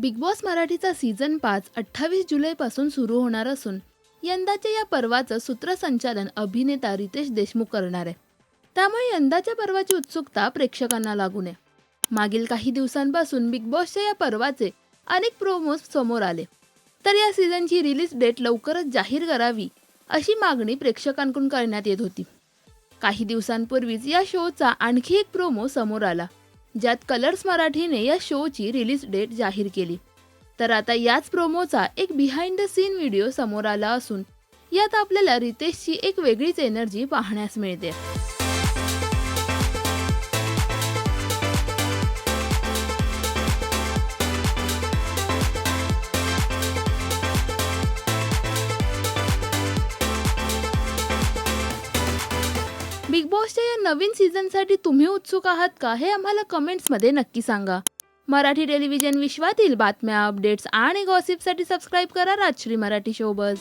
Big boss मराठीचा season पाच अठ्ठावीस जुलैपासून सुरू होणार असून यंदाच्या या पर्वाचं सूत्रसंचालन अभिनेता रितेश देशमुख करणार आहे. त्यामुळे यंदाच्या पर्वाची उत्सुकता प्रेक्षकांना लागू नये. मागील काही दिवसांपासून बिग बॉसच्या या पर्वाचे अनेक प्रोमोज समोर आले. तर या सीझनची रिलीज डेट लवकरच जाहीर करावी अशी मागणी प्रेक्षकांकडून करण्यात येत होती. काही दिवसांपूर्वीच या शोचा आणखी एक प्रोमो समोर आला. ज्यात कलर्स मराठीने या शोची रिलीज डेट जाहीर केली. तर आता याच प्रोमोचा एक बिहाइंड द सीन व्हिडिओ समोर आला असून यात आपल्याला रितेशची एक वेगळीच एनर्जी पाहण्यास मिळते. बिग बॉसच्या या नवीन सीझनसाठी तुम्ही उत्सुक आहात का हे आम्हाला कमेंट्समध्ये नक्की सांगा. मराठी टेलिव्हिजन विश्वातील बातम्या अपडेट्स आणि गॉसिपसाठी सबस्क्राईब करा राजश्री मराठी शोबज